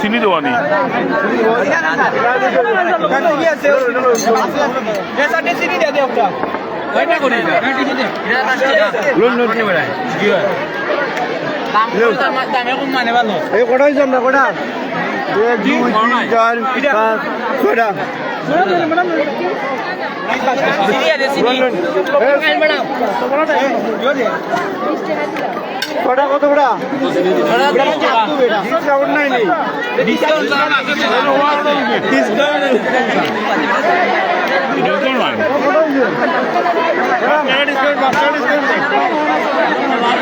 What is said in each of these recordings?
চিনি দেওয়ানি এই কটাই জন্য কটা? এক দুই তিন চার পাঁচ ছয়টা। কটা কত কটা ডিসকাউন্ট ডিসকাউন্ট নাই ডিসকাউন্ট বাচ্চা ডিসকাউন্ট জবা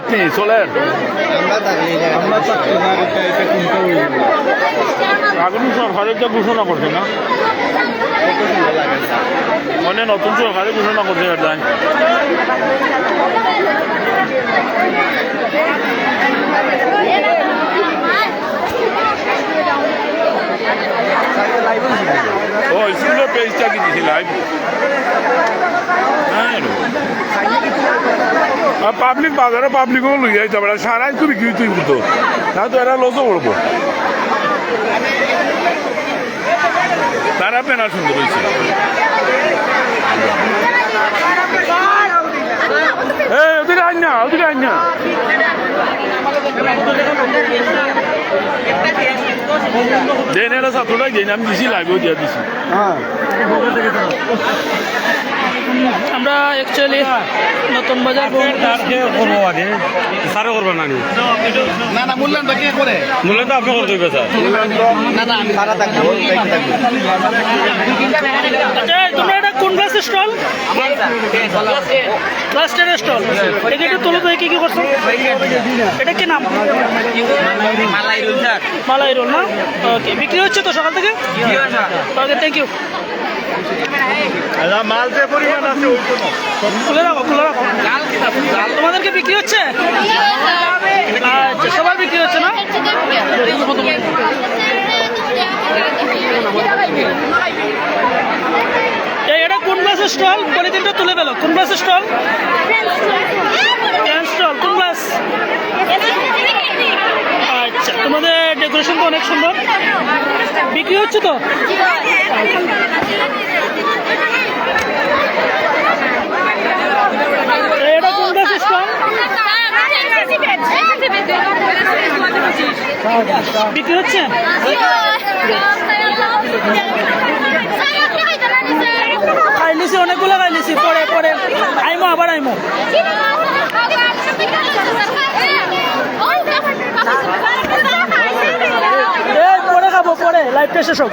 মেলাতি চলেন। আগুন সরকারের যে ঘোষণা করছে না? মানে নতুন সরকারে ঘোষণা করছে এটাই স্কুলের পেজটা কি দিছি লাইভ পাবলিক বাজারে পাবলিকও লই যাইতে পারে সারাই তো বিক্রি তুই তো না তো এরা লসও করব। তারা পেনা সুন্দর হয়েছে। ওদিকে আন না ওদিকে আন না। দেন এরা ছাত্রটাই দেন আমি দিছি লাইভেও দিয়ে দিছি। হ্যাঁ। আমরা অ্যাকচুয়ালি নতুন বাজার করব আগে। সারও করবেন না না। না মূল্যায়ন কে করে? মূল্য তো আপনি করতে হবে স্যার। না না আমি সারা থাকব আচ্ছা তোমরা এটা কোন ক্লাসের স্টল ক্লাস টেনের স্টল এটা একটু তুলে তো কি কি করছ। এটা কি নাম? মালাই রোল না? ওকে বিক্রি হচ্ছে তো সকাল থেকে? ওকে থ্যাংক ইউ মাল যে পরিমাণ আছে ওই খুলে রাখো খুলে রাখো। তোমাদেরকে বিক্রি হচ্ছে? আচ্ছা সবার বিক্রি হচ্ছে না? এই, এটা কোন ক্লাসের স্টল? পলিথিনটা তুলে পেল কোন ক্লাসের স্টল? স্টল। কোন ক্লাস আচ্ছা তোমাদের ডেকোরেশন তো অনেক সুন্দর। বিক্রি হচ্ছে তো? এটা কোন ক্লাসের স্টল বিক্রি হচ্ছে? খাইলিছি অনেকগুলো খাইলিছি পরে পরে। আইমো আবার আইমো। লাইভটা শেষ হোক।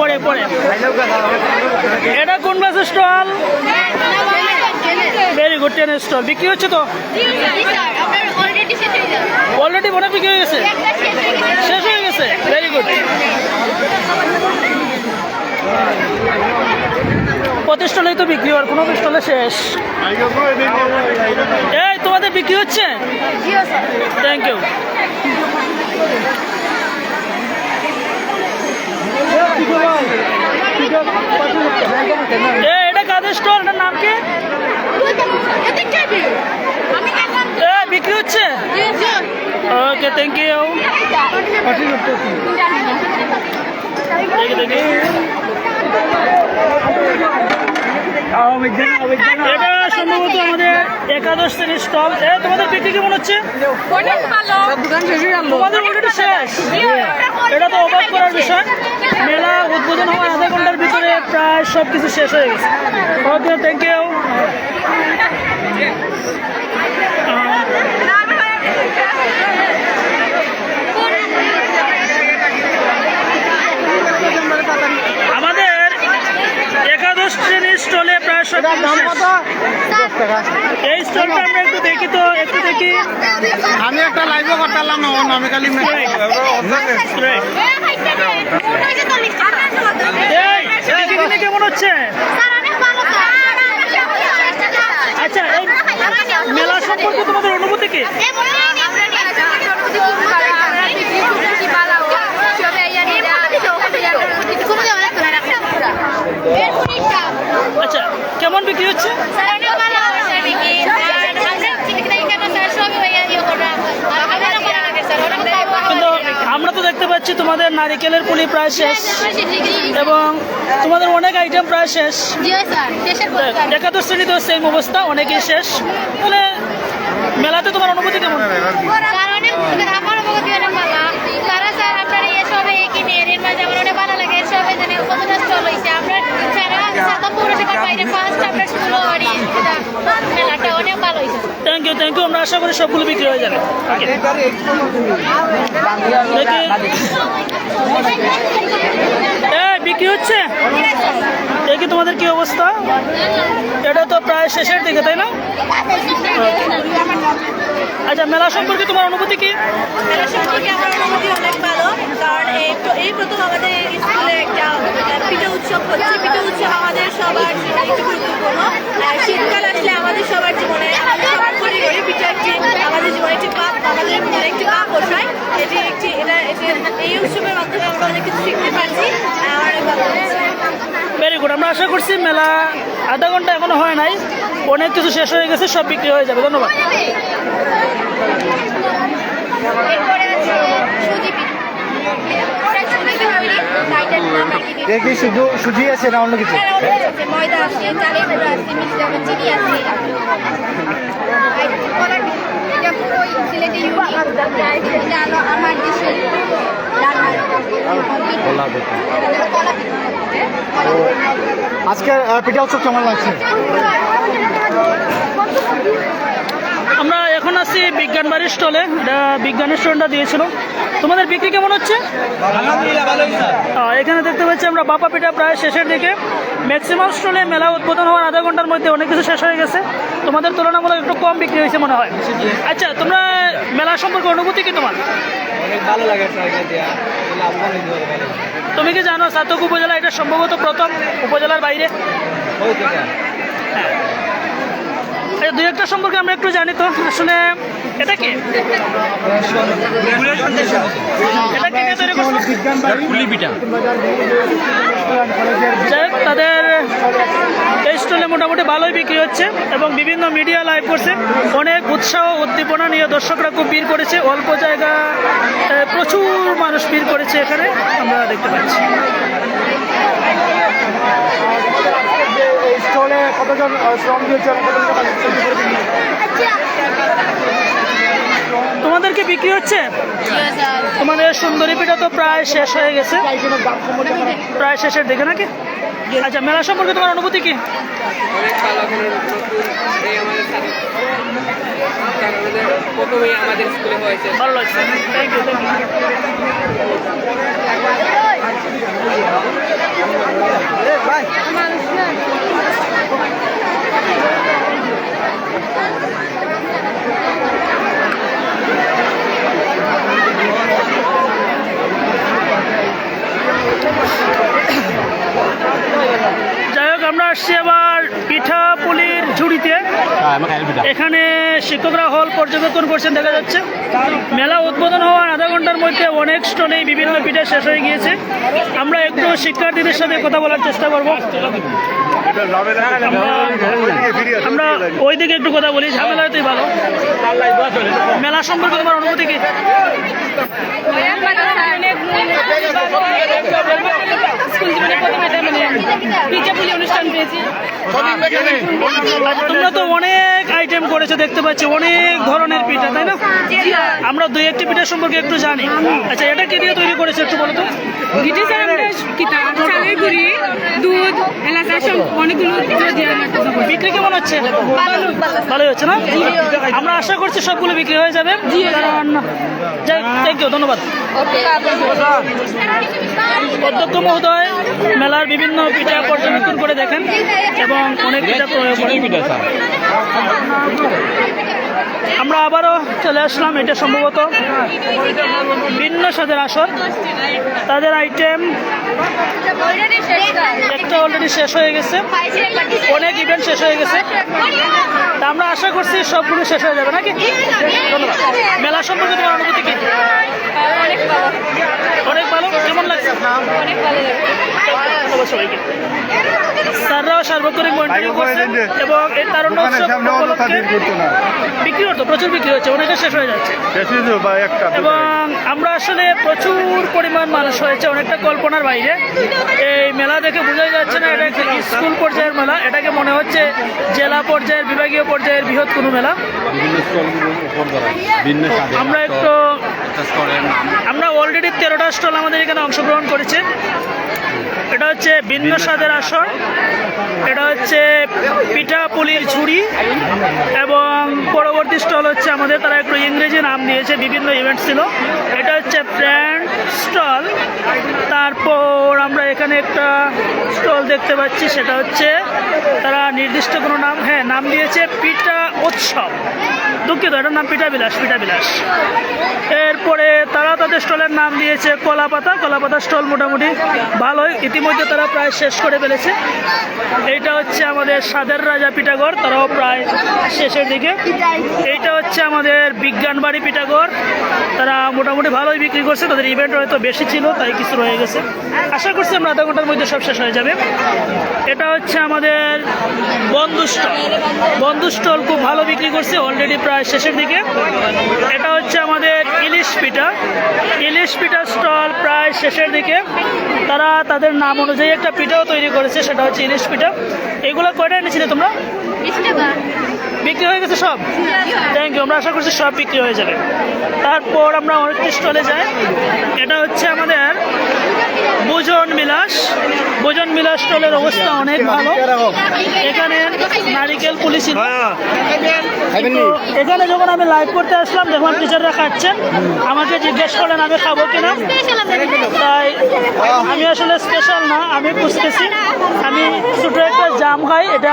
পরে পরে। এটা কোন ক্লাসের স্টল? ভেরি গুড টেনের স্টল বিক্রি হচ্ছে তো? অলরেডি অনেক বিক্রি হয়ে গেছে? শেষ হয়ে গেছে? ভেরি গুড প্রতি স্টলেই তো বিক্রি হওয়ার কোনো স্টলে শেষ। এই তোমাদের বিক্রি হচ্ছে? থ্যাংক ইউ এটা স্টল নাম কি? বিক্রি হচ্ছে? ওকে থ্যাংক এটা সম্ভবত আমাদের একাদশ শ্রেণির স্টল। তোমাদের বিক্রি কেমন হচ্ছে? তোমাদের শেষ। এটা তো অবাক করার বিষয়। মেলা উদ্বোধন হওয়ার আধা প্রায় সব কিছু শেষ হয়ে গেছে। ওকে থ্যাংক ইউ আমাদের একাদশ শ্রেণির স্টলে প্রায় সব। এই স্টলটা আমরা একটু দেখি তো একটু দেখি। আমি একটা লাইভও করতাম না আমি খালি হচ্ছে? আচ্ছা মেলা সম্পর্কে তোমাদের অনুভূতি কি? আচ্ছা কেমন বিক্রি হচ্ছে কিন্তু আমরা তো দেখতে পাচ্ছি তোমাদের নারিকেলের পুলি প্রায় শেষ। এবং তোমাদের অনেক আইটেম প্রায় শেষ। একাদশ শ্রেণীতে সেম অবস্থা অনেকেই শেষ। তাহলে মেলাতে তোমার অনুভূতি কেমন তারা স্যার আপনারা এসবে কিনে এর মাঝে আমার অনেক ভালো লাগে এসবে জানে কতটা স্টল হয়েছে আমরা সারা সাতম পৌরসভার বাইরে ফার্স্ট আমরা শুরু করি মেলাটা অনেক ভালো হয়েছে থ্যাংক ইউ থ্যাংক ইউ আমরা আশা করি সবগুলো বিক্রি হয়ে যাবে. বিক্রি হচ্ছে? দেখি তোমাদের কি অবস্থা? এটা তো প্রায় শেষের দিকে, তাই না? আচ্ছা মেলা সম্পর্কে তোমার অনুভূতি কি? মেলা সম্পর্কে অনেক ভালো। এই প্র- এই প্রথম আমাদের স্কুলে একটা উৎসব হচ্ছে। উৎসব আমাদের সবার শীতকাল আসলে আমাদের সবার জীবনে একটি, আমাদের আমাদের একটি এটি একটি এটি- এই উৎসবের মাধ্যমে আমরা অনেক কিছু শিখতে পারছি। ভেরি গুড আমরা আশা করছি মেলা আধা ঘণ্টা এখনও হয় নাই। অনেক কিছু শেষ হয়ে গেছে সব বিক্রি হয়ে যাবে। ধন্যবাদ। কি শুধু সুজি আছে না অন্য কিছু? ময়দা আছে চালের গুঁড়ো আছে মিষ্টি আছে চিনি আছে আর এটা পুরো সিলেটে ইউনিক এটা হলো আমার দেশের রান্না কলা পিঠা কলা পিঠা আজকে পিঠা উৎসব কেমন লাগছে? আমরা এখন আছি বিজ্ঞান বাড়ির স্টলে। এটা বিজ্ঞানের স্টলটা দিয়েছিল। তোমাদের বিক্রি কেমন হচ্ছে? এখানে দেখতে পাচ্ছি আমরা বাপা পিঠা প্রায় শেষের দিকে। ম্যাক্সিমাম স্টলে মেলা উদ্বোধন হওয়ার আধা ঘণ্টার মধ্যে অনেক কিছু শেষ হয়ে গেছে। তোমাদের তুলনামূলক একটু কম বিক্রি হয়েছে মনে হয়। আচ্ছা তোমরা মেলা সম্পর্কে অনুভূতি কি তোমার? তুমি কি জানো সাতক উপজেলা এটা সম্ভবত প্রথম উপজেলার বাইরে? হ্যাঁ। একটা সম্পর্কে আমরা একটু জানি তো আসলে এটা কি? এটা তৈরি তাদের এই স্টলে মোটামুটি ভালোই বিক্রি হচ্ছে এবং বিভিন্ন মিডিয়া লাইভ করছে। অনেক উৎসাহ উদ্দীপনা নিয়ে দর্শকরা খুব ভিড় করেছে। অল্প জায়গা প্রচুর মানুষ ভিড় করেছে এখানে। আমরা দেখতে পাচ্ছি। স্টলে কতজন শ্রম দিয়েছেন? তোমাদেরকে বিক্রি হচ্ছে? তোমাদের সুন্দরী পিঠা তো প্রায় শেষ হয়ে গেছে। প্রায় শেষের দিকে নাকি? আচ্ছা মেলা সম্পর্কে তোমার অনুভূতি কি? ভালো লাগছে। থ্যাংক ইউ থ্যাংক ইউ আমরা আসছি আবার পিঠা পুলির ঝুড়িতে এখানে শিক্ষকরা হল পর্যবেক্ষণ করছেন দেখা যাচ্ছে। মেলা উদ্বোধন হওয়ার আধা ঘণ্টার মধ্যে অনেক স্টলেই বিভিন্ন পিঠা শেষ হয়ে গিয়েছে। আমরা একটু শিক্ষার্থীদের সাথে কথা বলার চেষ্টা করব। আমরা ওই দিকে একটু কথা বলি ঝামেলা হতেই ভালো। মেলা সম্পর্কে তোমার অনুভূতি কি? তোমরা তো অনেক আইটেম করেছ, দেখতে পাচ্ছি, অনেক ধরনের পিঠা, তাই না? আমরা দুই একটি পিঠা সম্পর্কে একটু জানি। আচ্ছা এটা কি দিয়ে তৈরি করেছে একটু বলো তো? দুধ সব। বিক্রি কেমন হচ্ছে? ভালোই হচ্ছে না? আমরা আশা করছি সবগুলো বিক্রি হয়ে যাবে। থ্যাংক ইউ ধন্যবাদ। অধ্যক্ষ মহোদয় মেলার বিভিন্ন পিঠা পর্যবেক্ষণ করে দেখেন এবং অনেক পিঠা প্রয়োগ করেন। আমরা আবারও চলে আসলাম এটা সম্ভবত ভিন্ন স্বাদের আসর। তাদের আইটেম একটা অলরেডি শেষ হয়ে গেছে। অনেক ইভেন্ট শেষ হয়ে গেছে। তা আমরা আশা করছি সবগুলো শেষ হয়ে যাবে নাকি? ধন্যবাদ। মেলা সম্পর্কে তোমার অনুভূতি কি? অনেক ভালো। কেমন লাগছে? অনেক ভালো লাগে ধন্যবাদ সবাইকে। স্যাররাও সার্বক্ষণিক মনিটরিং করছেন এবং তারুণ্য উৎসব বিক্রি হতো প্রচুর বিক্রি হচ্ছে অনেকে শেষ হয়ে যাচ্ছে। এবং আমরা আসলে প্রচুর পরিমাণ মানুষ হয়েছে অনেকটা কল্পনার বাইরে। এই মেলা দেখে বোঝাই যাচ্ছে না এটা একটা স্কুল পর্যায়ের মেলা। এটাকে মনে হচ্ছে জেলা পর্যায়ের বিভাগীয় পর্যায়ের বৃহৎ কোনো মেলা। আমরা একটু আমরা অলরেডি তেরোটা স্টল আমাদের এখানে অংশগ্রহণ করেছে। এটা হচ্ছে ভিন্ন স্বাদের এটা হচ্ছে পিঠা পুলির ঝুড়ি, এবং পরবর্তী স্টল হচ্ছে আমাদের, তারা একটু ইংরেজি নাম দিয়েছে বিভিন্ন ইভেন্ট ছিল। এটা হচ্ছে ফ্র্যান্ড স্টল। তারপর আমরা এখানে একটা স্টল দেখতে পাচ্ছি, সেটা হচ্ছে তারা নির্দিষ্ট কোনো নাম হ্যাঁ নাম দিয়েছে পিঠা উৎসব। দুঃখিত, এটার নাম পিঠা বিলাস পিঠা বিলাস এরপরে তারা তাদের স্টলের নাম দিয়েছে কলাপাতা কলাপাতা স্টল মোটামুটি ভালোই, ইতিমধ্যে তারা প্রায় শেষ করে ফেলেছে। এইটা হচ্ছে আমাদের সাদের রাজা পিঠাগর, তারাও প্রায় শেষের দিকে। এইটা হচ্ছে আমাদের বিজ্ঞান বাড়ি পিঠাগর। তারা মোটামুটি ভালোই বিক্রি করছে, তাদের ইভেন্ট হয়তো বেশি ছিল, তাই কিছু রয়ে গেছে। আশা করছি আমরা আধা ঘণ্টার মধ্যে সব শেষ হয়ে যাবে। এটা হচ্ছে আমাদের বন্ধু স্টল বন্ধু স্টল খুব ভালো বিক্রি করছে অলরেডি প্রায় শেষের দিকে। এটা হচ্ছে আমাদের ইলিশ পিঠা। ইলিশ পিঠা স্টল প্রায় শেষের দিকে। তারা তাদের নাম অনুযায়ী একটা পিঠাও তৈরি করেছে সেটা হচ্ছে ইলিশ পিঠা। এগুলো কয়টা এনেছিলে তোমরা? বিক্রি হয়ে গেছে সব? থ্যাংক ইউ আমরা আশা করছি সব বিক্রি হয়ে যাবে। তারপর আমরা অনেকটি স্টলে যাই। এটা হচ্ছে আমাদের ভোজন বিলাস। ভোজন বিলাস স্টলের অবস্থা অনেক ভালো। এখানে নারিকেল পুলিশ এখানে যখন আমি লাইভ করতে আসলাম যখন টিচাররা খাচ্ছেন আমাকে জিজ্ঞেস করলেন আমি খাব কিনা? তাই আমি আসলে স্পেশাল না আমি বুঝতেছি আমি ছোটো একটা জাম খাই এটা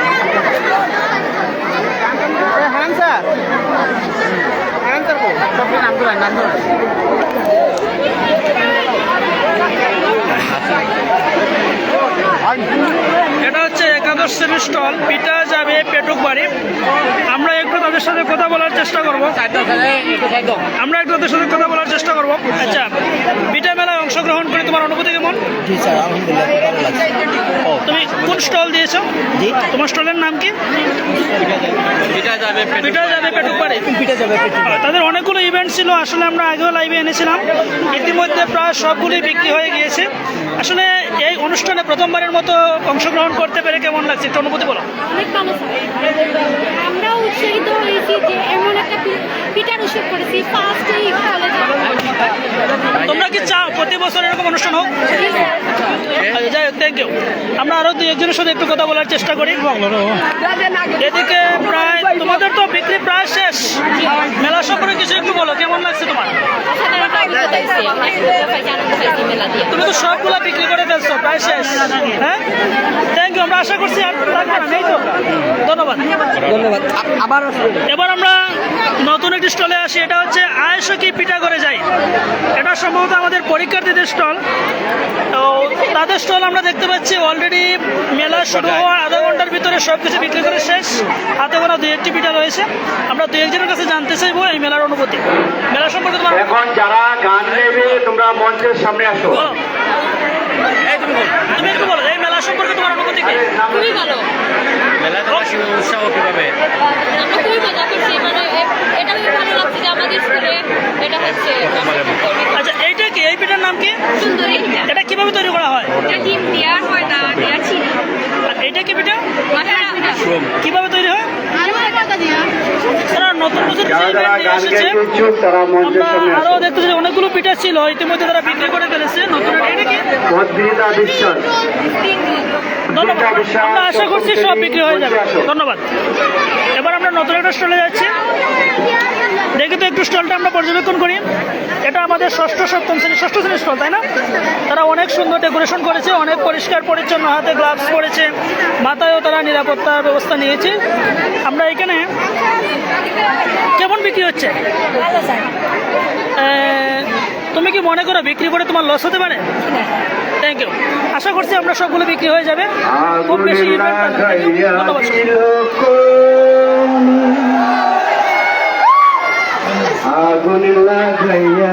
কত স্যার। স্যার নাম ধরেন নাম ধরেন এটা হচ্ছে একাদশ শ্রেণির স্টল। পিটা যাবে পেটুক বাড়ি। আমরা একটু তাদের সাথে কথা বলার চেষ্টা করব। আমরা একটু তাদের সাথে কথা বলার চেষ্টা করব। আচ্ছা বিটা মেলায় অংশগ্রহণ করে তোমার অনুভূতি কেমন? জি স্যার আলহামদুলিল্লাহ ভালো লাগছে। তুমি কোন স্টল দিয়েছ? জি। তোমার স্টলের নাম কি? এটা যাবে পিঠা যাবে পেটুক বাড়ি পিঠে যাবে তাদের অনেকগুলো ইভেন্ট ছিল আসলে আমরা আগেও লাইভে এনেছিলাম। ইতিমধ্যে প্রায় সবগুলি বিক্রি হয়ে গিয়েছে। আসলে এই অনুষ্ঠানে প্রথমবারের মতো অংশগ্রহণ করতে পেরে কেমন লাগছে? একটু অনুভূতি বলো। অনেক ভালো আমরাও উৎসাহিত হয়েছি যে এমন একটা পি- পিঠার উৎসব করেছি ফার্স্ট এই কলেজে তোমরা কি চাও? প্রতি বছর এরকম অনুষ্ঠান হোক? আচ্ছা, যাই হোক থ্যাংক ইউ আমরা আরও দুই একজনের সাথে একটু কথা বলার চেষ্টা করি। এদিকে প্রায় তোমাদের তো বিক্রি প্রায় শেষ। মেলা সম্পর্কে কিছু একটু বলো কেমন লাগছে তোমার? তুমি তো সবগুলো বিক্রি করে ফেলছো প্রায় শেষ। হ্যাঁ? থ্যাংক ইউ আমরা আশা করছি আর থাকবে না নেই তো? ধন্যবাদ। ধন্যবাদ। আবার এবার আমরা নতুন একটি স্টলে আসি এটা হচ্ছে আয়সো কি পিঠা করে যাই। এটা সম্ভবত আমাদের পরীক্ষার্থীদের স্টল। তো তাদের স্টল আমরা দেখতে পাচ্ছি অলরেডি মেলা শুরু হওয়ার আধা ঘণ্টার ভিতরে সব কিছু বিক্রি করে শেষ। হাতে গোনা দুই একটি পিঠা রয়েছে। আমরা দু একজনের কাছে জানতে চাইব এই মেলার অনুভূতি। মেলা সম্পর্কে তোমার এখন যারা গান নেবে তোমরা মঞ্চের সামনে আসো। তুমি একটু বলো এই মেলা সম্পর্কে তোমার অনুভূতি কি? খুবই ভালো। মেলাতে বেশি উৎসাহ কীভাবে? আমরা খুবই মজা করছি মানে এটা খুবই ভালো লাগছে যে আমাদের স্কুলে এটা হচ্ছে। আচ্ছা এইটা কি? এই পিঠার নাম কি? সুন্দরী এটা কীভাবে তৈরি করা হয়? এটা ডিম দেওয়া ময়দা দেওয়া চিনি আর এইটা কি পিঠা? কীভাবে তৈরি হয়? নতুন নতুন আরও দেখতেছি অনেকগুলো পিঠা ছিল ইতিমধ্যে তারা বিক্রি করে ফেলেছে নতুন এটা কি? ধন্যবাদ। আমরা আশা করছি সব বিক্রি হয়ে যাবে। ধন্যবাদ। এবার আমরা নতুন একটা স্টলে যাচ্ছি। দেখি তো একটু স্টলটা আমরা পর্যবেক্ষণ করি। এটা আমাদের ষষ্ঠ সপ্তম শ্রেণি ষষ্ঠ শ্রেণির স্টল তাই না? তারা অনেক সুন্দর ডেকোরেশন করেছে অনেক পরিষ্কার পরিচ্ছন্ন হাতে গ্লাভস পরেছে মাথায়ও তারা নিরাপত্তার ব্যবস্থা নিয়েছে। আমরা এখানে কেমন বিক্রি হচ্ছে? তুমি কি মনে করো বিক্রি করে তোমার লস হতে পারে? থ্যাংক ইউ আশা করছি আমরা সবগুলো বিক্রি হয়ে যাবে। খুব বেশি আগুনে। লাগাইয়া আগুন লাগাইয়া